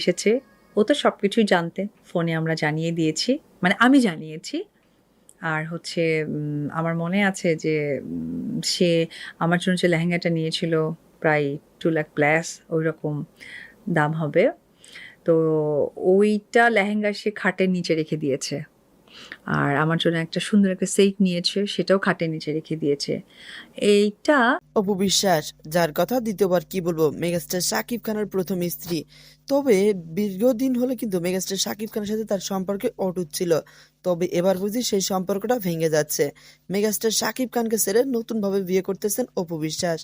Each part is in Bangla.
এসেছে। ও তো সব কিছুই জানতে। ফোনে আমরা জানিয়ে দিয়েছি। মানে আমি জানিয়েছি। আর হচ্ছে আমার মনে আছে যে সে আমার জন্য যে লেহেঙ্গাটা নিয়েছিল প্রায় টু লাখ প্লাস ওই রকম দাম হবে। তো ওইটা লেহেঙ্গা সে খাটের নিচে রেখে দিয়েছে। আর আমার জন্য একটা সুন্দর একটা সেট নিয়েছে, সেটাও খাটের নিচে রেখে দিয়েছে। এইটা অপু বিশ্বাস, যার কথা দ্বিতীয়বার কি বলব, মেগাস্টার শাকিব খানের প্রথম স্ত্রী। তবে দীর্ঘদিন হলে কিন্তু মেগাস্টার শাকিব খানের সাথে তার সম্পর্কে অটুট ছিল। তবে এবার বুঝি সেই সম্পর্কটা ভেঙে যাচ্ছে। মেগাস্টার শাকিব খানকে ছেড়ে নতুন ভাবে বিয়ে করতেছেন অপু বিশ্বাস।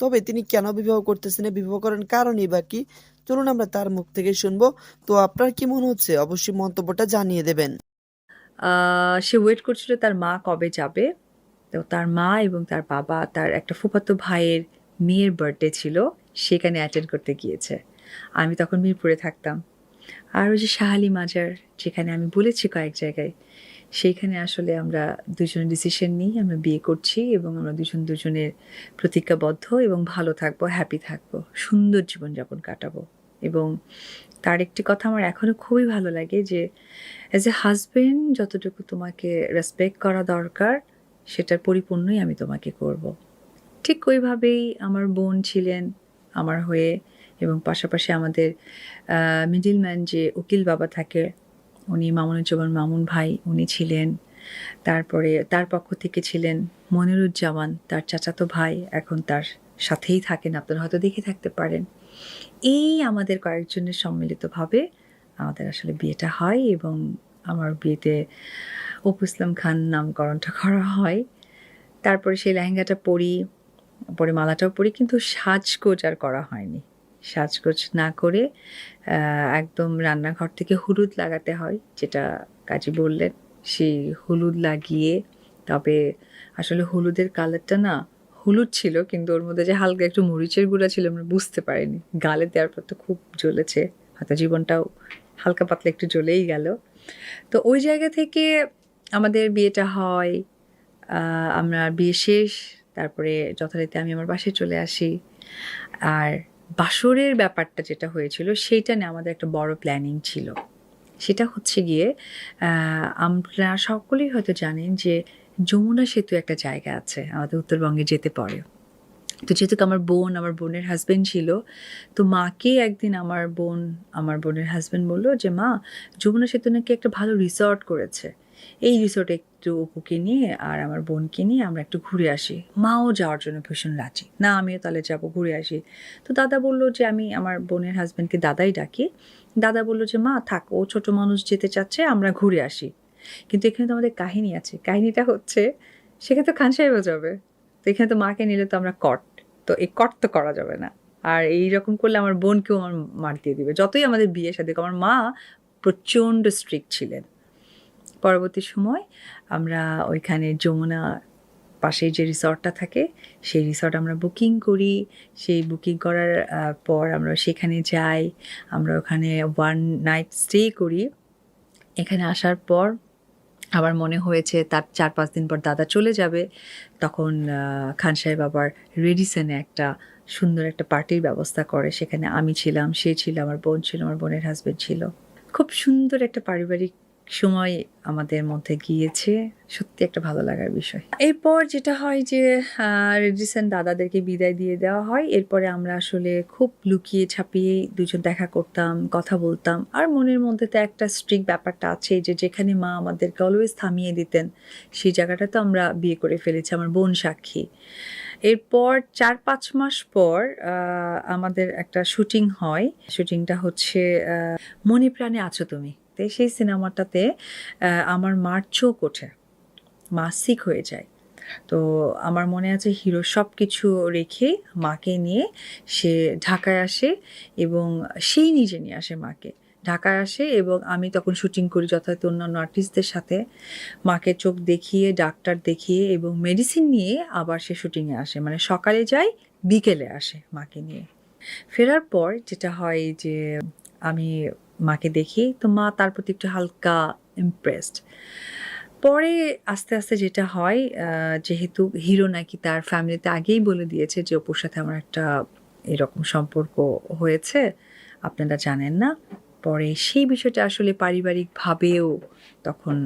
তবে তিনি কেন বিবাহ করতেছেন বিবাহ করার কারণই বা কি? চলুন আমরা তার মুখ থেকে শুনব। তো আপনার কি মনে হচ্ছে? অবশ্যই মন্তব্যটা জানিয়ে দেবেন। সে ওয়েট করছিল তার মা কবে যাবে। তো তার মা এবং তার বাবা, তার একটা ফুফাতো ভাইয়ের মেয়ের বার্থডে ছিল, সেখানে অ্যাটেন্ড করতে গিয়েছে। আমি তখন মিরপুরে থাকতাম। আর ওই যে শাহালি মাজার, যেখানে আমি বলেছি কয়েক জায়গায়, সেইখানে আসলে আমরা দুজন ডিসিশন নিই, আমরা বিয়ে করছি এবং আমরা দুজন দুজনের প্রতিজ্ঞাবদ্ধ এবং ভালো থাকব হ্যাপি থাকব, সুন্দর জীবনযাপন কাটাবো। এবং তার একটি কথা আমার এখনও খুবই ভালো লাগে যে অ্যাজ এ হাজবেন্ড যতটুকু তোমাকে রেসপেক্ট করা দরকার, সেটার পরিপূর্ণই আমি তোমাকে করব। ঠিক ওইভাবেই আমার বোন ছিলেন আমার হয়ে এবং পাশাপাশি আমাদের মিডিলম্যান যে উকিল বাবা থাকে, উনি মামুনুজ্জামান মামুন ভাই, উনি ছিলেন তারপরে তার পক্ষ থেকে ছিলেন মনিরুজ্জামান, তার চাচাতো ভাই, এখন তার সাথেই থাকেন, আপনারা হয়তো দেখে থাকতে পারেন এই আমাদের কয়েকজনের সম্মিলিতভাবে আমাদের আসলে বিয়েটা হয় এবং আমার বিয়েতে অপু ইসলাম খান নামকরণটা করা হয়। তারপরে সেই লেহেঙ্গাটা পরি, পরে মালাটাও পরি, কিন্তু সাজগোজ আর করা হয়নি। সাজগোজ না করে একদম রান্নাঘর থেকে হলুদ লাগাতে হয়, যেটা কাজী বললেন। সেই হলুদ লাগিয়ে, তবে আসলে হলুদের কালারটা না হলুদ ছিল, কিন্তু ওর মধ্যে যে হালকা একটু মরিচের গুঁড়া ছিল আমরা বুঝতে পারিনি। গালে দেওয়ার পর তো খুব জ্বলেছে, হয়তো জীবনটাও হালকা পাতলা একটু জ্বলেই গেল। তো ওই জায়গা থেকে আমাদের বিয়েটা হয় আমরা বিয়ে শেষ, তারপরে যথারীতি আমি আমার বাসায় চলে আসি। আর বাসরের ব্যাপারটা যেটা হয়েছিল, সেইটা নিয়ে আমাদের একটা বড় প্ল্যানিং ছিল। সেটা হচ্ছে গিয়ে আমরা সকলেই হয়তো জানেন যে যমুনা সেতু একটা জায়গা আছে, আমাদের উত্তরবঙ্গে যেতে পারে। তো যেহেতু আমার বোন, আমার বোনের হাজবেন্ড ছিল, তো মাকে একদিন আমার বোন, আমার বোনের হাজবেন্ড বলল যে, মা, যমুনা সেতু নাকি একটা ভালো রিসর্ট করেছে। এই রিসোর্টে একটু অপুকে নিয়ে আর আমার বোনকে নিয়ে আমরা একটু ঘুরে আসি। মাও যাওয়ার জন্য ভীষণ রাজি। না, আমিও তাহলে যাব, ঘুরে আসি। তো দাদা বলল যে, আমি আমার বোনের হাজবেন্ডকে দাদাই ডাকি। দাদা বলল যে, মা, থাক, ও ছোট মানুষ যেতে চাচ্ছে, আমরা ঘুরে আসি। কিন্তু এখানে তো আমাদের কাহিনী আছে। কাহিনীটা হচ্ছে সেখানে তো খান সাহেবও যাবে। তো এখানে তো মাকে নিলে তো আমরা কট তো এই কট তো করা যাবে না। আর এই রকম করলে আমার বোনকেও আমার মার দিয়ে দিবে। যতই আমাদের বিয়ে সাথে আমার মা প্রচণ্ড স্ট্রিক্ট ছিলেন। পরবর্তী সময় আমরা ওইখানে যমুনা পাশে যে রিসর্টটা থাকে, সেই রিসর্ট আমরা বুকিং করি। সেই বুকিং করার পর আমরা সেখানে যাই। আমরা ওখানে ওয়ান নাইট স্টে করি। এখানে আসার পর আবার মনে হয়েছে তার চার পাঁচ দিন পর দাদা চলে যাবে, তখন খান সাহেব আবার রেডিসনে একটা সুন্দর একটা পার্টির ব্যবস্থা করে। সেখানে আমি ছিলাম, সে ছিল, আমার বোন ছিল, আমার বোনের হাজবেন্ড ছিল। খুব সুন্দর একটা পারিবারিক সময় আমাদের মধ্যে গিয়েছে। সত্যি একটা ভালো লাগার বিষয়। এরপর যেটা হয় যে রেডিসন দাদাদেরকে বিদায় দিয়ে দেওয়া হয়। এরপরে আমরা আসলে খুব লুকিয়ে ছাপিয়ে দুজন দেখা করতাম, কথা বলতাম। আর মনের মধ্যে তো একটা স্ট্রিক ব্যাপারটা আছে যে, যেখানে মা আমাদেরকে অলওয়েজ থামিয়ে দিতেন। সেই জায়গাটা তো আমরা বিয়ে করে ফেলেছি, আমার বোন সাক্ষী। এরপর চার পাঁচ মাস পর আমাদের একটা শুটিং হয়। শুটিংটা হচ্ছে মনে প্রাণে আছো তুমি। তো সেই সিনেমাটাতে আমার মার চোখ ওঠে, মাসিক হয়ে যায়। তো আমার মনে আছে হিরো সব কিছু রেখে মাকে নিয়ে সে ঢাকায় আসে এবং সেই নিজে নিয়ে আসে মাকে। ঢাকায় আসে এবং আমি তখন শুটিং করি যথাযথ অন্যান্য আর্টিস্টদের সাথে। মাকে চোখ দেখিয়ে, ডাক্তার দেখিয়ে এবং মেডিসিন নিয়ে আবার সে শুটিংয়ে আসে। মানে সকালে যায়, বিকেলে আসে মাকে নিয়ে। ফেরার পর যেটা হয় যে, আমি মাকে দেখি, তো মা তার প্রতি একটু হালকা ইমপ্রেসড পরে আস্তে আস্তে যেটা হয় যেহেতু হিরো নাকি তার ফ্যামিলিতে আগেই বলে দিয়েছে যে, অপুর সাথে আমার একটা এরকম সম্পর্ক হয়েছে, আপনারা জানেন না। পরে সেই বিষয়টা আসলে পারিবারিকভাবেও তখন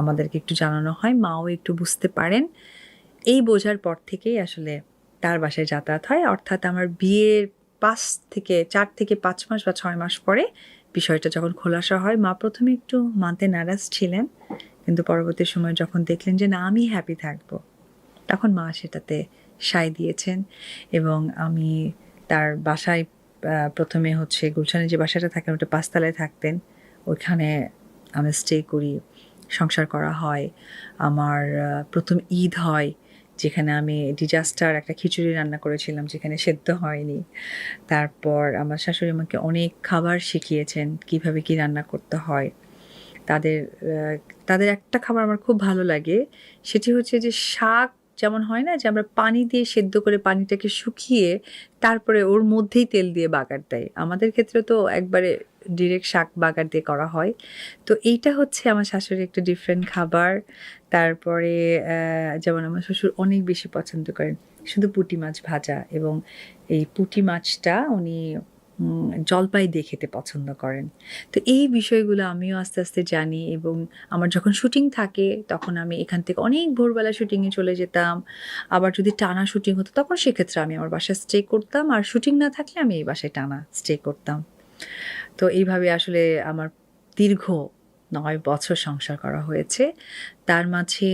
আমাদেরকে একটু জানানো হয়, মাও একটু বুঝতে পারেন। এই বোঝার পর থেকেই আসলে তার বাসায় যাতায়াত হয়, অর্থাৎ আমার বিয়ের পাঁচ থেকে, চার থেকে পাঁচ মাস বা ছয় মাস পরে বিষয়টা যখন খোলাসা হয়, মা প্রথমে একটু মানতে নারাজ ছিলেন। কিন্তু পরবর্তী সময় যখন দেখলেন যে, না, আমি হ্যাপি থাকব, তখন মা সেটাতে সায় দিয়েছেন এবং আমি তার বাসায় প্রথমে হচ্ছে গুলশানে যে বাসাটা থাকেন ওটা পাঁচতলায় থাকতেন। ওইখানে আমি স্টে করি, সংসার করা হয়। আমার প্রথম ঈদ হয় যেখানে আমি ডিজাস্টার একটা খিচুড়ি রান্না করেছিলাম, যেখানে সেদ্ধ হয়নি। তারপর আমার শাশুড়ি আমাকে অনেক খাবার শিখিয়েছেন কীভাবে কি রান্না করতে হয়। তাদের তাদের একটা খাবার আমার খুব ভালো লাগে, সেটি হচ্ছে যে শাক যেমন হয় না যে আমরা পানি দিয়ে সেদ্ধ করে পানিটাকে শুকিয়ে তারপরে ওর মধ্যেই তেল দিয়ে বাগার দেয়। আমাদের ক্ষেত্রে তো একবারে ডিরেক্ট শাক বাগার দিয়ে করা হয়। তো এইটা হচ্ছে আমার শাশুড়ি একটা ডিফারেন্ট খাবার। তারপরে যেমন আমার শ্বশুর অনেক বেশি পছন্দ করেন। শুধু পুঁটি মাছ ভাজা এবং এই পুঁটি মাছটা উনি জলপাই দিয়ে খেতে পছন্দ করেন। তো এই বিষয়গুলো আমিও আস্তে আস্তে জানি এবং আমার যখন শুটিং থাকে, তখন আমি এখান থেকে অনেক ভোরবেলা শুটিংয়ে চলে যেতাম। আবার যদি টানা শুটিং হতো, তখন সেক্ষেত্রে আমি আমার বাসায় স্টে করতাম। আর শুটিং না থাকলে আমি এই বাসায় টানা স্টে করতাম। তো এইভাবে আসলে আমার দীর্ঘ নয় বছর সংসার করা হয়েছে। তার মাঝে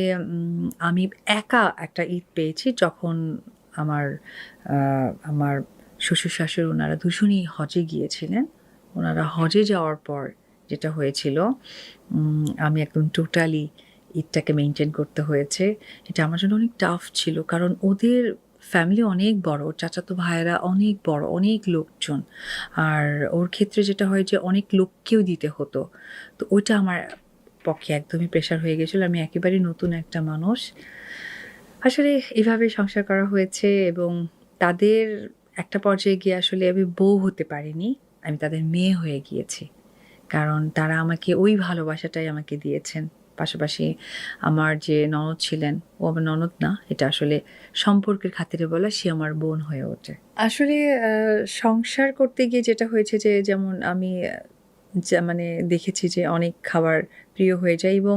আমি একা একটা ঈদ পেয়েছি যখন আমার আমার শ্বশুর শাশুড়ি ওনারা দুজনেই হজে গিয়েছিলেন। ওনারা হজে যাওয়ার পর যেটা হয়েছিল আমি একদম টোটালি ঈদটাকে মেনটেন করতে হয়েছে। এটা আমার জন্য অনেক টাফ ছিল কারণ ওদের ফ্যামিলি অনেক বড় চাচাতো ভাইয়েরা অনেক বড়, অনেক লোকজন। আর ওর ক্ষেত্রে যেটা হয় যে অনেক লোককেও দিতে হতো। তো ওইটা আমার পক্ষে একদমই প্রেশার হয়ে গেছিল। আমি একেবারেই নতুন একটা মানুষ। আসলে এভাবে সংসার করা হয়েছে এবং তাদের একটা পর্যায়ে গিয়ে আসলে আমি বউ হতে পারিনি, আমি তাদের মেয়ে হয়ে গিয়েছি। কারণ তারা আমাকে ওই ভালোবাসাটাই আমাকে দিয়েছেন। পাশাপাশি আমার যে ননদ ছিলেন, ও আমার ননদ না, এটা আসলে সম্পর্কের খাতিরে বলা সে আমার বোন হয়ে ওঠে। আসলে সংসার করতে গিয়ে যেটা হয়েছে যে, যেমন আমি, যা মানে দেখেছি যে অনেক খাবার প্রিয় হয়ে যায় এবং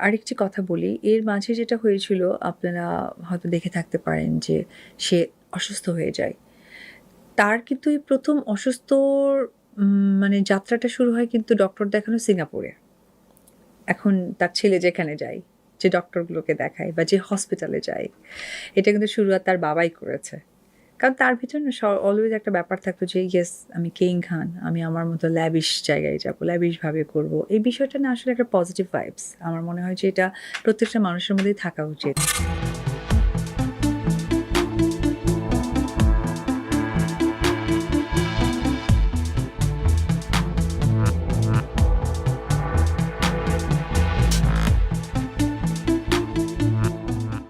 আরেকটি কথা বলি, এর মাঝে যেটা হয়েছিল, আপনারা হয়তো দেখে থাকতে পারেন যে সে অসুস্থ হয়ে যায়। তার কিন্তু এই প্রথম অসুস্থর উম, মানে যাত্রাটা শুরু হয় কিন্তু ডক্টর দেখানো সিঙ্গাপুরে। এখন তার ছেলে যেখানে যায় যে ডক্টরগুলোকে দেখায় বা যে হসপিটালে যায় এটা কিন্তু শুরুয়াত তার বাবাই করেছে। কারণ তার ভিতরে অলওয়েজ একটা ব্যাপার থাকতো যে ইয়েস আমি কিং খান আমি আমার মতো ল্যাবিশ জায়গায় যাব ল্যাবিশভাবে করব। এই বিষয়টা না আসলে একটা পজিটিভ ভাইবস আমার মনে হয় যে এটা প্রত্যেকটা মানুষের মধ্যেই থাকা উচিত।